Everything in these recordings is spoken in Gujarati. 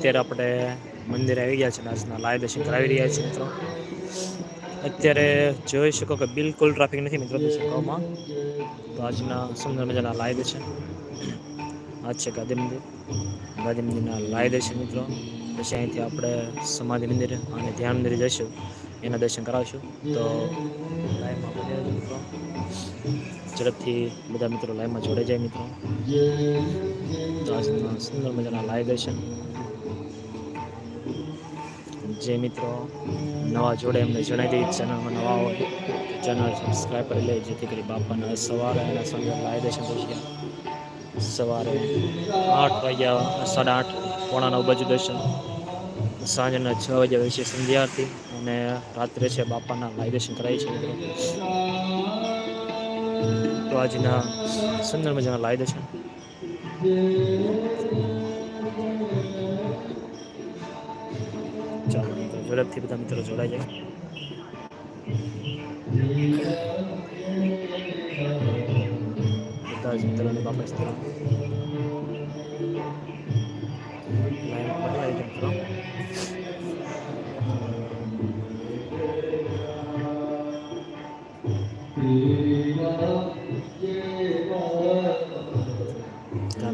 અત્યારે આપણે મંદિરે આવી ગયા છે આજના લાઈવ દર્શન કરાવી રહ્યા છીએ મિત્રો. અત્યારે જોઈ શકો કે બિલકુલ ટ્રાફિક નથી મિત્રો દર્શકોમાં તો આજના સુંદર મજાના લાઈવ દર્શન. આજ છે ગાંધી મંદિર. ગાંધી મંદિરના લાઈવ દર્શન મિત્રો. પછી અહીંથી આપણે સમાધિ મંદિર અને ધ્યાન મંદિરે જઈશું. એના દર્શન કરાવશું. તો લાઈવમાં ઝડપથી બધા મિત્રો લાઈવમાં જોડાઈ જાય મિત્રો. તો આજના સુંદર મજાના લાઈવ દર્શન. જે મિત્રો નવા જોડે એમને જણાવી દઈએ ચેનલમાં નવા હોય ચેનલ સબસ્ક્રાઈબ કરી લે, જેથી કરી બાપાના સવારે એના સાંજે લાઈવ દર્શન કરીએ સવારે આઠ વાગ્યા, સાડા આઠ, પોણા નવ બાજુ દર્શન. સાંજના છ વાગ્યા વિશે સંધ્યા આરતી અને રાત્રે છે બાપાના લાઈ દર્શન કરાય છે તો આજના સુંદર મજાના લાઈ દર્શન ઝડપથી બધા મિત્રો જોડાઈ જાય. બધા જ મિત્રોને વાપસ લાઈન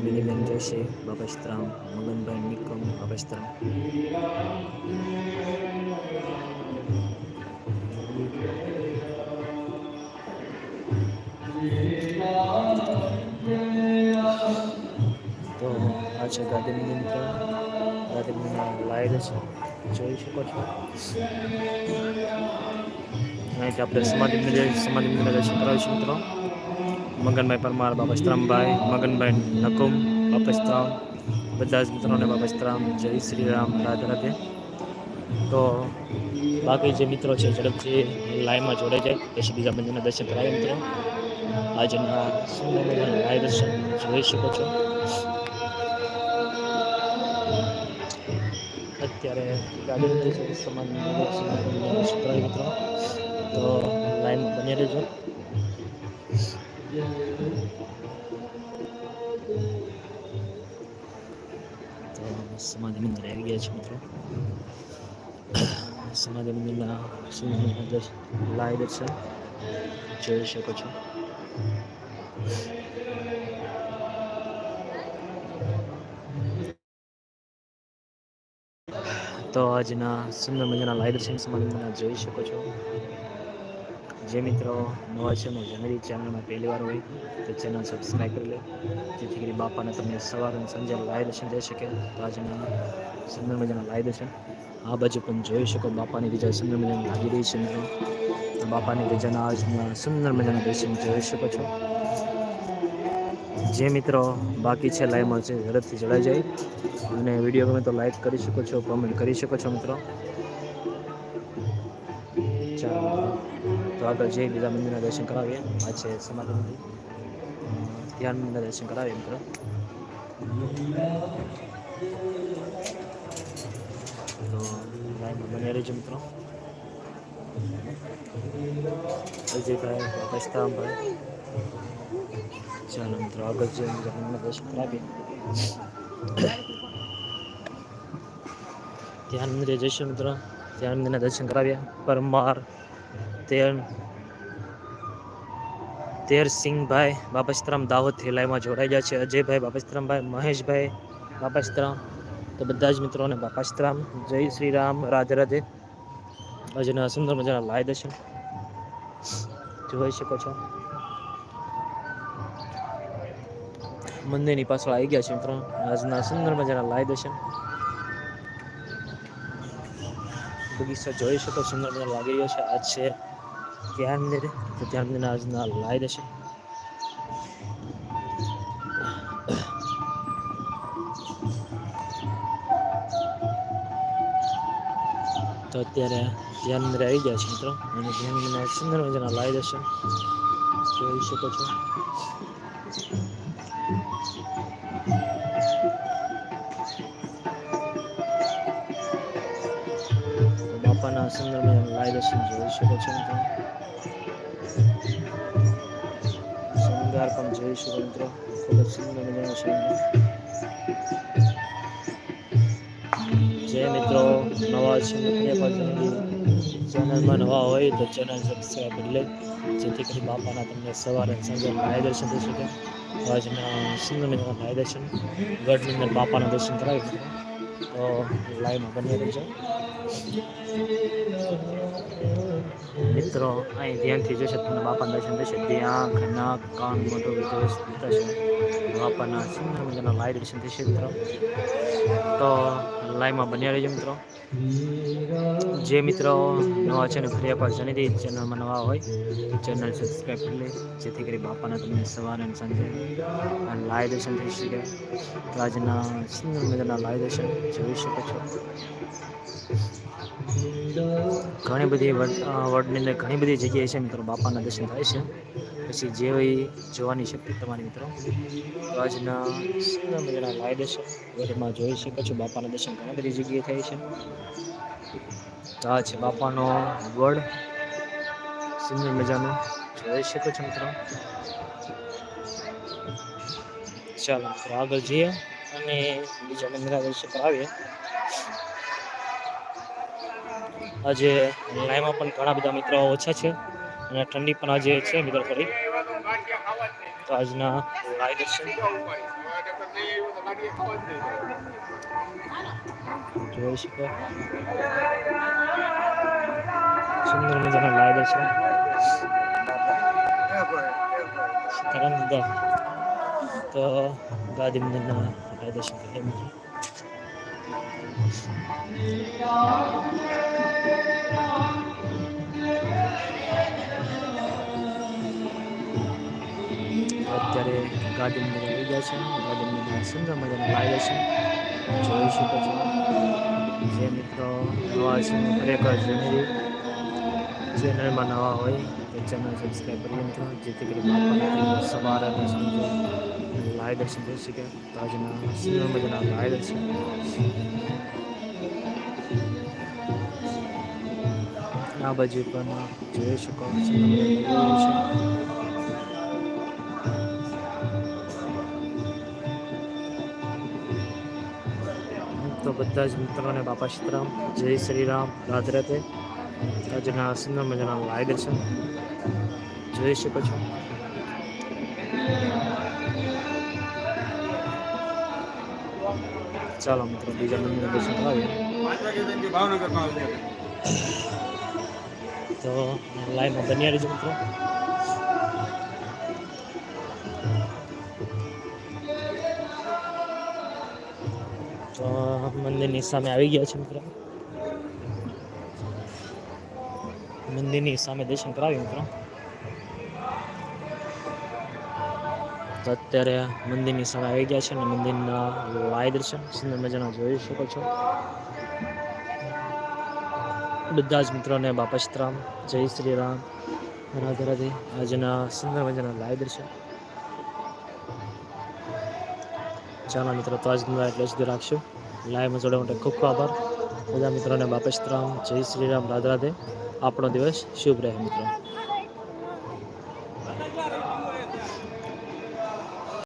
કામિનીબેન જોશી બાપસ્તરામ, મગનભાઈ નિકમ બાપસ્તરામ. તો આ છે ગાંધીનગર મિત્રો ગાંધીનગરના લાઈવ છે, જોઈ શકો છો. અહીંથી આપણે સમાધિ સમાધિ દર્શન કરાવીશું મિત્રો. મગનભાઈ પરમાર બાપસ્તરામભાઈ મગનભાઈ નકુમ બાપસ્તરામ બધા જ મિત્રોને બાપસ્તરામ જય શ્રી રામ રાધે રાધે. તો બાકી જે મિત્રો છે, ઝડપથી લાઈવમાં જોડાઈ જાય. પછી બીજા મંદિરના દર્શન કરાય મિત્રો. આજના સુંદર લાઈવ દર્શન જોઈ શકો છો. અત્યારે ગાડી કરાવે મિત્રો. તો લાઈનમાં બની રહેજો. સમાધિ મંદિર આવી ગયા છે મિત્રો. સમાધિ મંદિરના દર્શન લાઈવ દર્શન જોઈ શકો છો. તો આજના સુંદર મજાના લાઈવ દર્શન સમાધિ મંદિરના જોઈ શકો છો. જે મિત્રો નવા છે જનરી ચેનલમાં પહેલી વાર હોય, તો ચેનલ સબસ્ક્રાઈબ કરી લે. જેથી કરી બાપાને તમને સવાર અને સંજે લાઈવ દર્શન થઈ શકે. તો આજના સુંદર મજાના લાઈવ દર્શન આ બાજુ પણ જોઈ શકો બાપાની રજા સુંદર મજાની લાગી રહી છે મિત્રો. બાપાની રજાના આજના સુંદર મજાના દર્શન જોઈ શકો છો. જે મિત્રો બાકી છે લાઈવમાં છે ઝડપથી જોડાઈ જાય. અને વીડિયો ગમે તો લાઈક કરી શકો છો કોમેન્ટ કરી શકો છો મિત્રો. ચાલો. તો આગળ જઈ બીજા મંદિરના દર્શન કરાવીએ. આ છે સમાધિ મંદિર. ધ્યાન મંદિરના દર્શન કરાવીએ, મિત્રો. તો બની રહેજો, મિત્રો. અજયભાઈ બાપસ્તામભાઈ ચાલો, મિત્રો, આગળ જઈ બીજા મંદિરના દર્શન કરાવીએ. ધ્યાન મંદિરે જઈશું, મિત્રો. ધ્યાન મંદિરના દર્શન કરાવ્યા પરમાર. તેર તેરસિંહભાઈ બાપસ્તરામ દાહોદ થેલાઈમાં જોડાઈ ગયા છે. અજયભાઈ બાપસ્તરામભાઈ મહેશભાઈ બાપસ્તરામ. તો બધા જ મિત્રોને બાપસ્તરામ. જય શ્રી રામ. રાધે રાધે. અજયના સુંદર મજાના લાય દર્શન જોઈ શકો છો. મંદિરની પાછળ આવી ગયા છે મિત્રો. આજના સુંદર મજાના લાય દર્શન. બગીચા જોઈ શકો, સુંદર મજા લાગી રહ્યો છે. આજ છે ધ્યાન મંદિર તો ધ્યાન મંદિરના આજના લાય દર્શન તો અત્યારે ધ્યાન મંદિર આવી ગયા છે મિત્રો અને ધ્યાન મંદિરના સુંદર મજાના લાય દર્શન જોઈ શકો છો સુંદર લાય દર્શન જોઈ શકો છો મિત્રો શૃંગાર પણ જોઈ શકો મિત્રો, ખૂબ જ સુંદર મજાનો છે. જે મિત્રો નવા છે મિત્ર ચેનલમાં નવા હોય તો ચેનલ સબસ્ક્રાઈબ કરી લે. જેથી કરી બાપાના તમને સવારે સાંજે લાઈવ દર્શન થઈ શકે. આજના સુંદર મજાના લાઈવ દર્શન. ગઢની અંદર બાપાના દર્શન કરાવી મિત્રો તો લાઈવમાં બની રહેજો મિત્રો, અહીં ધ્યાનથી જોશે તમને બાપાના દર્શન થશે. ત્યાં ઘણા કાન મોટો વિદેશ થશે. બાપાના સુંદર મજાના લાઈવ દર્શન થશે, મિત્રો. તો લાઈવમાં બન્યા રહેજો, મિત્રો. જે મિત્રો નવા છે ને, ફરી એકવાર જાણી દઈએ, ચેનલમાં નવા હોય, ચેનલ સબસ્ક્રાઈબ કરી લે. જેથી કરી બાપાના તમને સવારે અને સાંજે લાઈવ દર્શન થઈ શકે. તો આજના સુંદર મજાના લાઈવ દર્શન જોઈ શકો છો. ઘણી બધી વર્લ્ડની અંદર ઘણી બધી જગ્યાએ છે મિત્રો, બાપાના દર્શન થાય છે. પછી જે હોય જોવાની શક્તિ તમારી મિત્રો. આજના સુંદર મજાના લાઈવ દર્શન વર્લ્ડમાં જોઈ શકો છો બાપાના દર્શન ઘણી બધી જગ્યાએ થાય છે. તો આ છે બાપાનો વડ સુંદર મજાનું. જોઈ શકો છો મિત્રો. ચાલો મિત્રો આગળ જઈએ અને બીજા મંદિરા દર્શન કરાવીએ. આજે લાઈમાં પણ ઘણા બધા મિત્રો ઓછા છે અને ઠંડી પણ આજે છે મિત્રો થોડી. તો આજના લાઈવ દર્શન જોઈ શકો. સુંદર મજાના લાઈવ દર્શન તો ગાદી મંદિરના લાઈવ દર્શન કરીએ મિત્રો ગાર્ડન અંદર આવી ગયા છે. ગાર્ડન અંદર સુંદર મજાના લાગે છે. જોઈ શકો છો. જે મિત્રો નવા છે ખરેખર જણાવી ચેનલમાં નવા હોય, તો ચેનલ સબસ્ક્રાઈબ કરી મિત્રો જેથી કરી સવાર અને સમજો લાઈ દર્શન જોઈ શકે. તો આજના સુંદર મજાના લાઈ દર્શન. આ બાજુ પણ જોઈ શકો છે. બધા જ મિત્રોને બાપા સીતારામ જય શ્રી રામ. રાધે રાધે આજના સુંદર મજાના લાઈવ દર્શન જોઈ શકો છો. ચાલો મિત્રો, બીજા મંદિર દર્શન કરાવીએ તો લાઈવમાં બન્યા રહેજો મિત્રો. મંદિરની સામે આવી ગયા છે મિત્રો. મંદિરની સામે દર્શન કરાવ્યું મિત્રો. તો અત્યારે મંદિરની સામે આવી ગયા છે અને મંદિરના લાય દર્શન સુંદર મજાના જોઈ શકો છો. બધા જ મિત્રોને બાપા સીતરામ જય શ્રી રામ, રાધે રાધે. આજના સુંદર મજાના લાય દર્શન. ચાલો મિત્રો, તો આજનું એટલે જ રાખશું. લાઈવમાં જોડવા માટે ખૂબ ખૂબ આભાર. બધા મિત્રોને બાપા સીતરામ જય શ્રી રામ. રાધે રાધે. આપણો દિવસ શુભ રહે, મિત્રો.